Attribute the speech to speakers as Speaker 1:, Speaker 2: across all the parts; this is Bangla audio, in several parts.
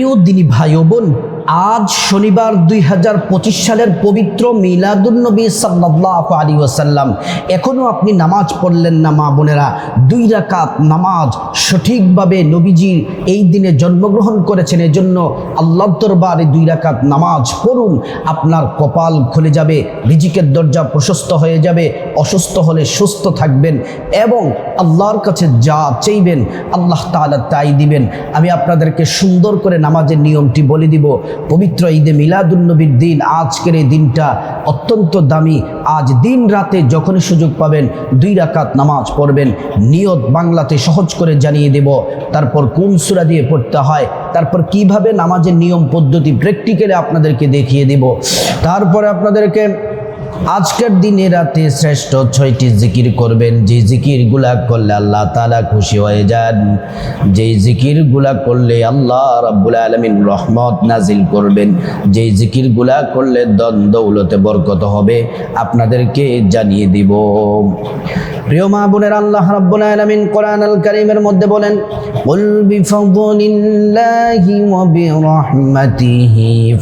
Speaker 1: প্রিয় দিনী ভাই বোন আজ শনিবার দুই হাজার পঁচিশ সালের পবিত্র মিলাদুন্নবী সাল্লাহ আলী ওসাল্লাম এখনও আপনি নামাজ পড়লেন না, মা বোনেরা। দুই রাকাত নামাজ সঠিকভাবে নবীজির এই দিনে জন্মগ্রহণ করেছেন। এজন্য আল্লাহ দরবারে দুই রাকাত নামাজ পড়ুন। আপনার কপাল খুলে যাবে, রিজিকের দরজা প্রশস্ত হয়ে যাবে, অসুস্থ হলে সুস্থ থাকবেন এবং আল্লাহর কাছে যা চাইবেন, আল্লাহ তাআলা তাই দিবেন। আমি আপনাদেরকে সুন্দর করে নামাজের নিয়মটি বলে দিব। পবিত্র ঈদে মিলাদুল্নবীর দিন, আজকের এই দিনটা অত্যন্ত দামি। আজ দিন রাতে যখনই সুযোগ পাবেন, দুই রাকাত নামাজ পড়বেন। নিয়ত বাংলাতে সহজ করে জানিয়ে দেব, তারপর কোন সুরা দিয়ে পড়তে হয়, তারপর কীভাবে নামাজের নিয়ম পদ্ধতি প্র্যাকটিক্যালি আপনাদেরকে দেখিয়ে দেব। তারপরে আপনাদেরকে আজকের দিনে রাতে শ্রেষ্ঠ ছয়টি জিকির করবেন। যে জিকিরগুলা করলে আল্লাহ তালা খুশি হয়ে যান। যেই জিকিরগুলা করলে আল্লাহ রাব্বুল আলমিন রহমত নাজিল করবেন। যেই জিকিরগুলা করলে উলতে বরকত হবে। আপনাদেরকে জানিয়ে দিব। প্রিয় মা বোনের, আল্লাহ রাব্বুল আলমিন কোরআন আল কারীমের মধ্যে বলেন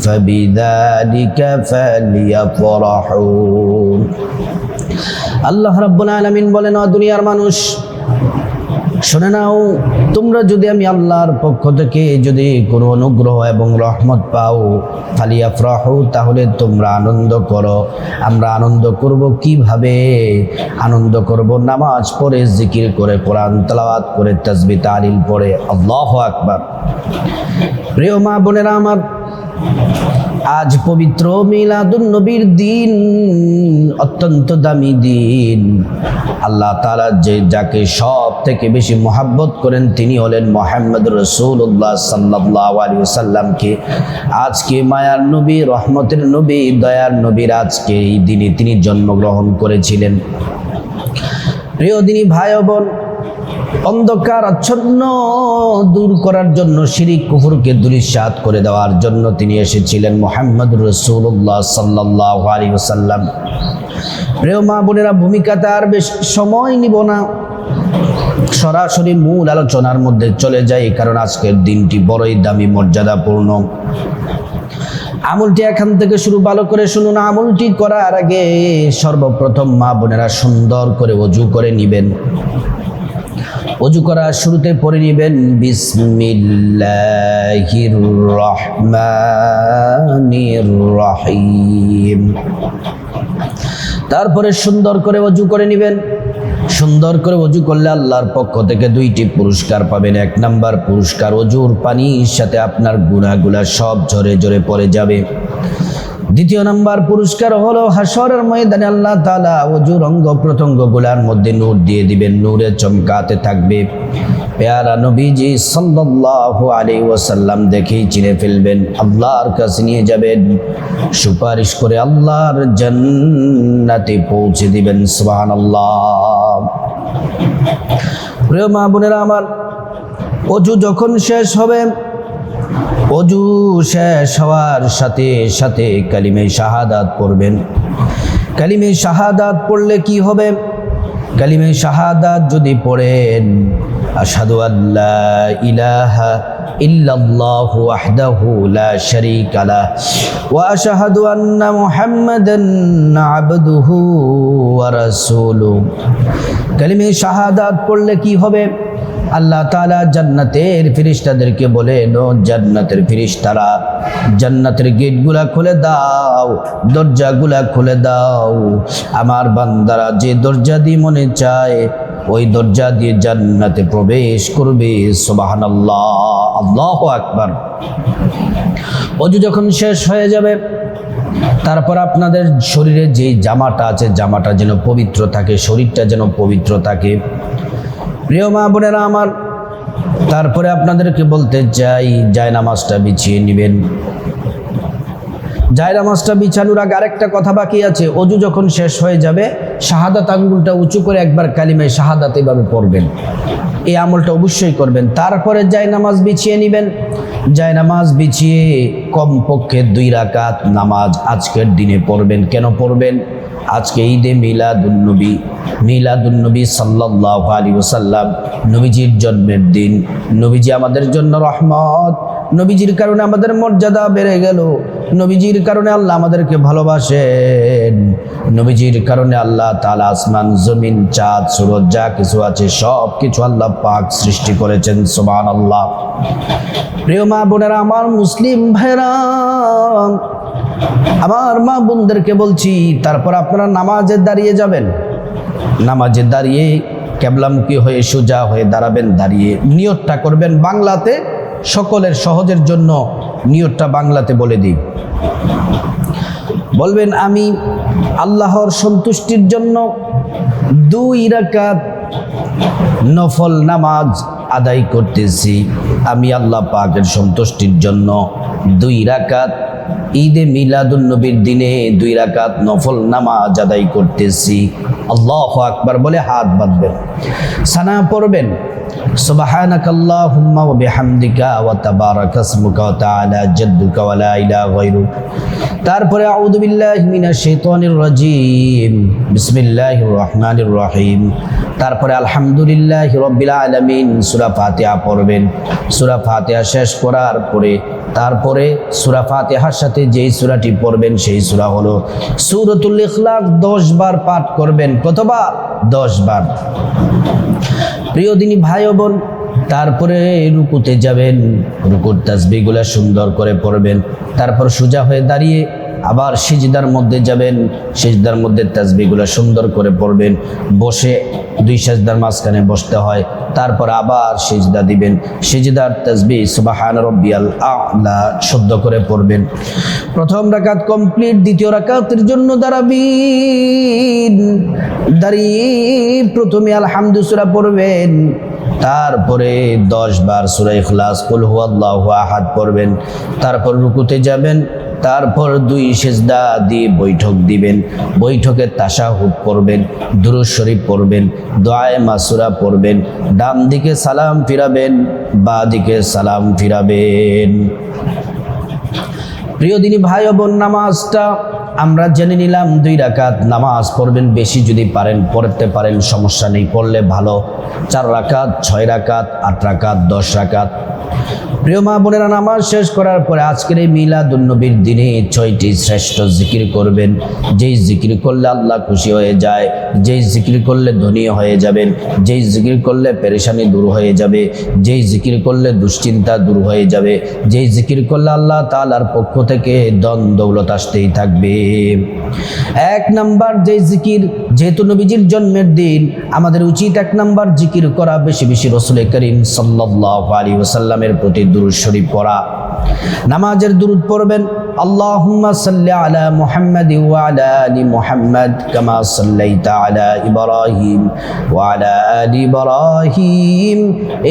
Speaker 1: ফাবিযালিকা ফালিয়াফরাহু। আল্লাহ রাব্বুল আলামিন বলেন ও দুনিয়ার মানুষ, শুনে নাও, তোমরা যদি আমি আল্লাহর পক্ষ থেকে যদি কোনো অনুগ্রহ এবং রহমত পাও ফালিয়া ফ্রাহু তাহলে তোমরা আনন্দ করো। আমরা আনন্দ করব কীভাবে? আনন্দ করব নামাজ পড়ে, জিকির করে, কোরআন তালাওয়াত করে, তাজবি, তালিল পড়ে। আল্লাহ আকবার। প্রিয় মা বোনেরা আমার আজ পবিত্র মিলাদুন নবীর দিন, অত্যন্ত দামি দিন। আল্লাহ তালা যে যাকে সব থেকে বেশি মোহাব্বত করেন, তিনি হলেন মোহাম্মদ রসুল্লাহ সাল্লাহ আলী সাল্লামকে আজকে মায়ার নবী, রহমতের নবী, দয়ার নবীর আজকে এই দিনে তিনি জন্মগ্রহণ করেছিলেন। প্রিয় দিনী ভাই বোন অন্ধকার আচ্ছন্ন দূর করার জন্য শিরিক কুফুরকে দুরিশাত করে দেওয়ার জন্য তিনি এসেছিলেন মোহাম্মদ রসুল্লাহ সাল্লাহ আলী প্রিয় মা বোনেরা ভূমিকাতে আর বেশ সময় নিব না। সরাসরি মূল আলোচনার মধ্যে চলে যাই কারণ আজকের দিনটি বড়ই দামি, মর্যাদাপূর্ণ। আমলটি এখান থেকে শুরু ভালো করে শুনুন। আমলটি করার আগে সর্বপ্রথম মা বোনেরা সুন্দর করে অজু করে নিবেন। অজু করার শুরুতে পড়ে নিবেন, বিসমিল্লাহির রহমানির রহিম। তারপরে সুন্দর করে অজু করে নেবেন। সুন্দর করে অজু করলে আল্লাহর পক্ষ থেকে দুইটি পুরস্কার পাবেন। এক নাম্বার পুরস্কার, অজুর পানির সাথে আপনার গুণাগুলা সব ঝরে ঝরে পড়ে যাবে। দ্বিতীয় নাম্বার পুরস্কার হলো হাসরের ময়দানে আল্লাহ তাআলা অজুর অঙ্গ প্রত্যঙ্গগুলার মধ্যে নূর দিয়ে দিবেন। নূরে চমকাতে থাকবে। পেয়ারা নবীজি সাল্লাল্লাহু আলাইহি ওয়াসাল্লাম দেখেই চিনে ফেলবেন, আল্লাহর কাছে নিয়ে যাবেন। সুপারিশ করে আল্লাহর জান্নাতে পৌঁছে দিবেন, সুবহানাল্লাহ। প্রিয় মা বোনেরা, আমার অজু যখন শেষ হবে অজু শেষ হওয়ার সাথে সাথে কালিমে শাহাদাত পড়বেন। কালিমে শাহাদাত পড়লে কি হবে? কালিমে শাহাদাত যদি পড়েন, আশহাদু আল্লাহ ইলাহা ইল্লাল্লাহ ওয়াহদাহু লা শারীকা লাহ ওয়া আশহাদু আন্না মুহাম্মাদান আবদুহু ওয়া রাসূলুহু। কালিমে শাহাদাত পড়লে কি হবে? আল্লাহ তালা জান্নাতের ফিরিস্তাদেরকে বলেন ও জান্নাতের ফিরিস্তারা জান্নাতের গেটগুলা খুলে দাও, দরজাগুলা খুলে দাও। আমার বান্দারা যে দরজা দিয়ে মনে চায়, ওই দরজা দিয়ে জান্নাতে প্রবেশ করবে। সোবাহান আল্লাহ আল্লাহ আকবার। অজু যখন শেষ হয়ে যাবে, তারপর আপনাদের শরীরে যে জামাটা আছে, জামাটা যেন পবিত্র থাকে, শরীরটা যেন পবিত্র থাকে। প্রিয় মা বোনেরা আমার, তারপরে আপনাদেরকে বলতে চাই জায় নামাজটা বিছিয়ে নেবেন। জায় নামাজটা বিছানোর আগে আরেকটা কথা বাকি আছে, অজু যখন শেষ হয়ে যাবে, শাহাদাত আঙ্গুলটা উঁচু করে একবার কালিমায় শাহাদাত এভাবে পড়বেন। এই আমলটা অবশ্যই করবেন। তারপরে জায় নামাজ বিছিয়ে নেবেন। জায় নামাজ বিছিয়ে কমপক্ষে দুই রাকাত নামাজ আজকের দিনে পড়বেন। কেন পড়বেন? আজকে ঈদে মিলাদুন্নবী মিলাদুন্নবী সাল্লাহ আলী ওসাল্লাম নবীজির জন্মের দিন। নবীজি আমাদের জন্য রহমত, নবীজির কারণে আমাদের মর্যাদা বেড়ে গেল। নবীজির কারণে আল্লাহ আমাদেরকে ভালোবাসেন। নবীজির কারণে আল্লাহ তালা আসমান, জমিন, চাঁদ, সুরজ যা কিছু আছে সব কিছু আল্লাহ পাক সৃষ্টি করেছেন সোমান আল্লাহ প্রিয় মা বোনেরা, আমার মুসলিম ভাইরা আমার মা বোনদেরকে বলছি, তারপর আপনারা নামাজে দাঁড়িয়ে যাবেন। নামাজে দাঁড়িয়ে ক্যাবলামুখী হয়ে সোজা হয়ে দাঁড়াবেন, দাঁড়িয়ে নিয়তটা করবেন বাংলাতে সকলের সহজের জন্য। নিয়তটা বাংলাতে বলে দিই। বলবেন, আমি আল্লাহর সন্তুষ্টির জন্য দুই রাকাত নফল নামাজ আদায় করতেছি। আমি আল্লাহ পাকের সন্তুষ্টির জন্য দুই রাকাত ঈদে মিলাদুন নবীর দিনে দুই রাকাত নফল নামাজ আদায় করতেছি। আল্লাহ আকবার বলে হাত বাঁধবেন। সানা পড়বেন سبحانك اللهم وبحمدك وتبارك اسمك وتعالى جدك ولا اله غيرك তারপরে আউযু বিল্লাহি মিনাশ শাইতানির রাজিম বিসমিল্লাহির রহমানির রহিম তারপরে আলহামদুলিল্লাহি রাব্বিল আলামিন সূরা ফাতিহা পড়বেন সূরা ফাতিহা শেষ করার পরে তারপরে সূরা ফাতিহার সাথে যেই সূরাটি পড়বেন সেই সূরা হলো সূরাতুল ইখলাস 10 বার পাঠ করবেন কতবার 10 বার প্রিয় দিনী ভাই ও বোন, তারপরে রুকুতে যাবেন, রুকুর তাসবিগুলা সুন্দর করে পড়বেন, তারপর সোজা হয়ে দাঁড়িয়ে আবার সিজদার মধ্যে যাবেন, সিজদার মধ্যে তাসবিগুলা সুন্দর করে পড়বেন, বসে দুই সেজদার মাঝখানে বসতে হয়, তারপর আবার সিজদা দিবেন, সিজদার তাসবি সুবাহান রব্বিয়াল আলা শুদ্ধ করে পড়বেন। প্রথম রাকাত কমপ্লিট, দ্বিতীয় রাকাতের জন্য দাঁড়াবিন, দাঁড়িয়ে প্রথমে আলহামদু সূরা পড়বেন তারপরে দশ বার সুরা ইখলাস, কুল হুয়াল্লাহু আহাদ পড়বেন, তারপর রুকুতে যাবেন, তারপর দুই সেজদা দিয়ে বৈঠক দিবেন, বৈঠকে তাশাহুদ পড়বেন, দুরুদ শরীফ পড়বেন, দোয়ায়ে মাসুরা পড়বেন, ডান দিকে সালাম ফিরাবেন, বা দিকে সালাম ফিরাবেন। প্রিয় দিনী ভাই বোন, নামাজটা আমরা জেনে নিলাম দুই রাকাত নামাজ পড়বেন বেশি যদি পারেন, পড়তে পারেন, সমস্যা নেই, পড়লে ভালো। চার রাকাত, ছয় রাকাত, আট রাকাত, দশ রাকাত। প্রিয় মা বোনেরা, নামাজ শেষ করার পরে আজকের এই মিলাদুন্নবীর দিনে ছয়টি শ্রেষ্ঠ জিকির করবেন। যেই জিকির করলে আল্লাহ খুশি হয়ে যায়, যেই জিকির করলে ধনী হয়ে যাবেন, যেই জিকির করলে পেরেশানি দূর হয়ে যাবে, যেই জিকির করলে দুশ্চিন্তা দূর হয়ে যাবে, যেই জিকির করলে আল্লাহ তালার পক্ষ থেকে দন দৌলত আসতেই থাকবে। এক নাম্বার যেই জিকির, যেহেতু নবীজির জন্মের দিন, আমাদের উচিত এক নাম্বার জিকির করা, বেশি বেশি রসুল করিম সাল্লাহ আলী ওসাল্লামের প্রতি দুরুদ শরীফ পড়া। নামাজের দুরুদ পড়বেন, আল্লাহুম্মা আলা কামা সাল্লাইতা আলা ইব্রাহিম ইব্রাহিম,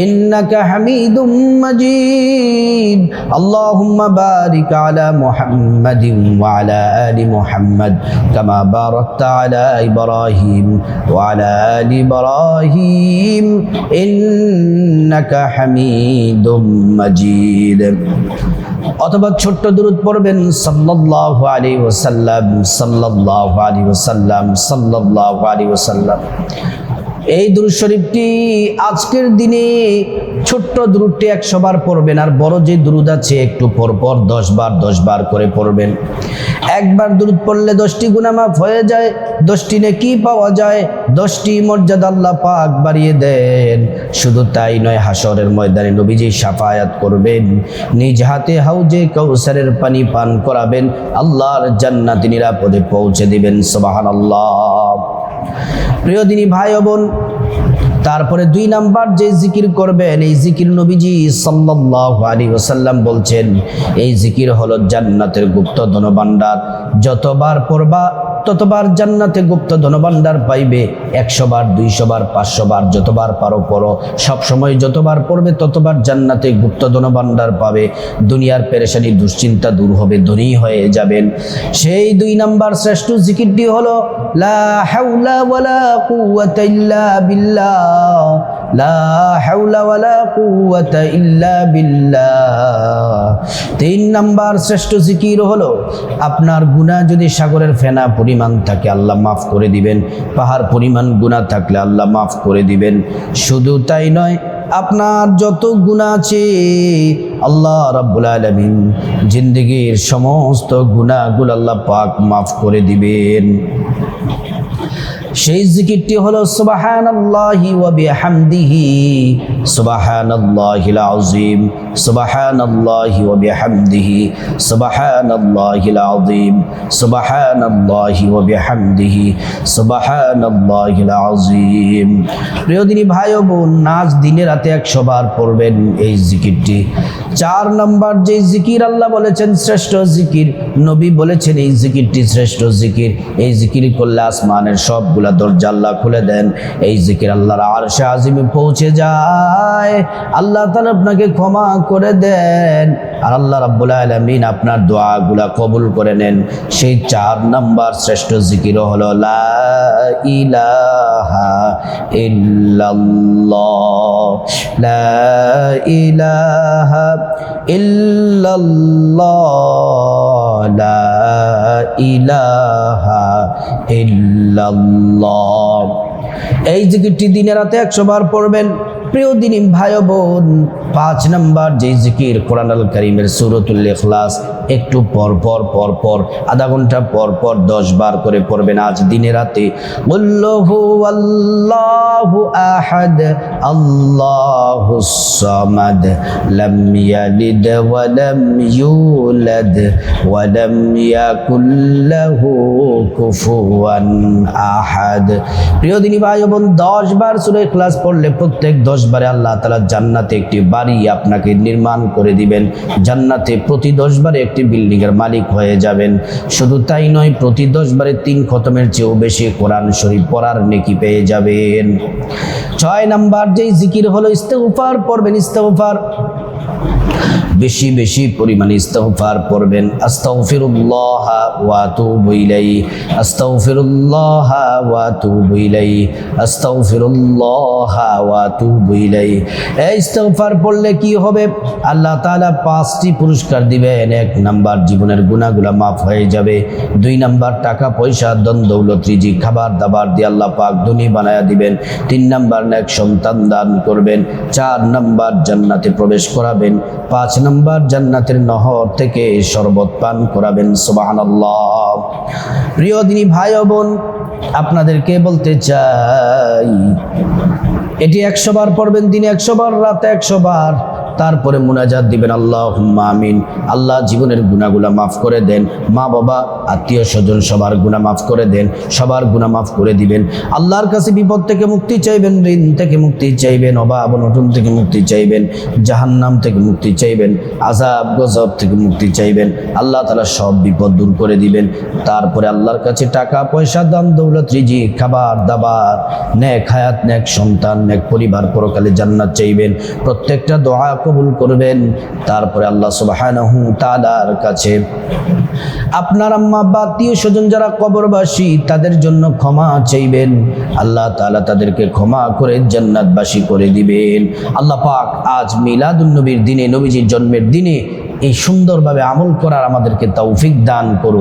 Speaker 1: ইন্নাকা হামিদুম মাজিদ। আল্লাহুম্মা বারিক আলি মুহাম্মাদ কামা বারাকতা আলা ইব্রাহিম ওয়া আলা আলি ইব্রাহিম ইন্নাকা হামিদুম মাজিদ অথবা ছোট্ট দূরত পড়বেন, সাল্লাল্লাহু আলাইহি ওয়াসাল্লাম, সাল্লাল্লাহু আলাইহি ওয়াসাল্লাম, সাল্লাল্লাহু আলাইহি ওয়াসাল্লাম। এই দুরুদ শরীফটি আজকের দিনে ছোট্ট দুরুদটি একশো বার পড়বেন, আর বড় যে দুরুদ আছে একটু পরপর দশ বার দশ বার করে পড়বেন। একবার দুরুদ পড়লে দশটি গুনামাফ হয়ে যায়, দশটি নেকি পাওয়া যায়, দশটি মর্যাদা আল্লাহ পাক বাড়িয়ে দেন। শুধু তাই নয় হাসরের ময়দানে নবীজি সাফায়াত করবেন, নিজ হাতে হাউজে কৌসারের পানি পান করাবেন, আল্লাহর জান্নাতি নিরাপদে পৌঁছে দিবেন সোবাহান আল্লাহ প্রিয় দিনী ভাই বোন, তারপরে দুই নাম্বার যে জিকির করবেন, এই জিকির নবীজি সাল্লাল্লাহু আলাইহি বলছেন, এই জিকির হলো জান্নাতের গুপ্ত ধনভাণ্ডার। যতবার পড়বা ততবার জান্নাতে গুপ্ত ধনভাণ্ডার পাইবে। একশো বার দুইশো বার পাঁচশো বার যতবার পারো পড়ো সবসময় যতবার পড়বে, ততবার জান্নাতে গুপ্ত ধনভাণ্ডার পাবে। দুনিয়ার পেরেশানি দুশ্চিন্তা দূর হবে, ধনী হয়ে যাবেন। সেই দুই নাম্বার শ্রেষ্ঠ জিকিরটি হলো, লা ইল্লা বিল্লাহ। লা হাওলা ওয়ালা কুওয়াতা ইল্লা বিল্লাহ। নাম্বার শ্রেষ্ঠ জিকির হলো, আপনার গুনাহ যদি সাগরের ফেনা পরিমাণ থাকে, আল্লাহ মাফ করে দিবেন। পাহাড় পরিমাণ গুনাহ থাকলে আল্লাহ মাফ করে দিবেন। শুধু তাই নয়, আপনার যত গুণা আছে, আল্লাহ রাব্বুল আলামিন জিন্দগির সমস্ত গুণাগুলো আল্লাহ পাক মাফ করে দিবেন। সেই জিকিরটি হলো সুবহানাল্লাহি ওয়া বিহামদিহি। সুবহানাল্লাহিল আযীম, সুবহানাল্লাহি ওয়া বিহামদিহি, সুবহানাল্লাহিল আযীম, সুবহানাল্লাহি ওয়া বিহামদিহি, সুবহানাল্লাহিল আযীম। প্রিয় দিনী ভাই ও বোন, নাচ দিনে রাতে একশো বার পড়বেন এই জিকিরটি। চার নম্বর যে জিকির আল্লাহ বলেছেন শ্রেষ্ঠ জিকির, নবী বলেছেন এই জিকিরটি শ্রেষ্ঠ জিকির। এই জিকির করলে আসমানের সবগুলা দরজা আল্লাহ খুলে দেন। এই জিকির আল্লাহর আরশে আজিমে পৌঁছে যায়। আল্লাহ তাআলা আপনাকে ক্ষমা করে দেন। আর আল্লাহ রাব্বুল আলামিন আপনার দোয়াগুলা কবুল করে নেন। সেই চার নাম্বার শ্রেষ্ঠ জিকির হলো, লা ইলাহা ইল্লাল্লাহ। লা ইলাহা লা ইলাহা ইল্লাল্লাহ। এই জিকিরটি দিনে রাতে একশো বার পড়বেন। প্রিয় দিন ভাই বোন, পাঁচ নাম্বার যে জিকির কোরআন আল করিমের সুরতুল ইখলাস, একটু পর পর পর পর, আধা ঘণ্টা পর পর দশ বার করে পড়বেন আজ দিনে রাতে। উল্লাহু আল্লাহু আহাদ, আল্লাহু ইয়ালিদ ওয়া লাম ইউলাদ ওয়া লাম ইয়াকুল লাহু কুফুয়ান আহাদ প্রিয় দিনী ভাই বোন, দশ বার সূরা ইখলাস পড়লে প্রত্যেক দশ বারে আল্লাহ তাআলা জান্নাতে একটি বাড়ি আপনাকে নির্মাণ করে দিবেন। জান্নাতে প্রতি দশ বারে একটি বিল্ডিং এর মালিক হয়ে যাবেন। শুধু তাই নয়, প্রতি দশ বারে তিন খতমের চেয়েও বেশি কোরআন শরীফ পড়ার নেকি পেয়ে যাবেন। ছয় নাম্বার, যেই জিকির হলো ইস্তেগফার পড়বেন ইস্তেগফার বেশি বেশি পরিমাণে ইস্তফার পড়বেন। আস্তাগফিরুল্লাহ ওয়া আতুবু ইলাইহি। আস্তাগফিরুল্লাহ ওয়া আতুবু ইলাইহি। আস্তাগফিরুল্লাহ ওয়া আতুবু ইলাইহি। এই ইস্তফার পড়লে কি হবে? আল্লাহ তাআলা পাঁচটি পুরস্কার দিবেন। এক নাম্বার, জীবনের গুনাহগুলো মাফ হয়ে যাবে। দুই নাম্বার, টাকা, পয়সা দন দৌলত রিজি খাবার, দাবার দিয়ে আল্লাহ পাক ধনী বানায়া দিবেন। তিন নাম্বার, নেক সন্তান দান করবেন। চার নাম্বার, জান্নাতে প্রবেশ করাবেন। পাঁচ নাম্বার জান্নাতের নহর থেকে শরবত পান করাবেন সুবাহান প্রিয় দিনী ভাই বোন, আপনাদেরকে বলতে চাই, এটি একশো বার পড়বেন, দিনে একশো বার, রাতে একশো বার। তারপরে মুনাজাত দিবেন আল্লাহ আমিন। আল্লাহ জীবনের গুণাগুলা মাফ করে দেন। মা, বাবা, আত্মীয় স্বজন সবার গুণা মাফ করে দেন, সবার গুণা মাফ করে দিবেন। আল্লাহর কাছে বিপদ থেকে মুক্তি চাইবেন, ঋণ থেকে মুক্তি চাইবেন, অভাব, অনটন থেকে মুক্তি চাইবেন, জাহান্নাম থেকে মুক্তি চাইবেন আজাব গজব থেকে মুক্তি চাইবেন। আল্লাহ তালা সব বিপদ দূর করে দিবেন। তারপরে আল্লাহর কাছে টাকা, পয়সা, দান, দৌলত রিজি খাবার, দাবার, নেক হায়াত ন্যাক সন্তান ন্যাক পরিবার পরকালে জান্নাত চাইবেন। প্রত্যেকটা দোয়া কবুল করবেন। তারপরে আল্লাহ তাআলার কাছে, আপনার আম্মা বা আত্মীয় স্বজন যারা কবরবাসী, তাদের জন্য ক্ষমা চাইবেন। আল্লাহ তাআলা তাদেরকে ক্ষমা করে জান্নাতবাসী করে দিবেন। আল্লাহ পাক আজ মিলাদুন নবীর দিনে, নবীজির জন্মের দিনে এই সুন্দরভাবে আমল করার আমাদেরকে তৌফিক দান করুন।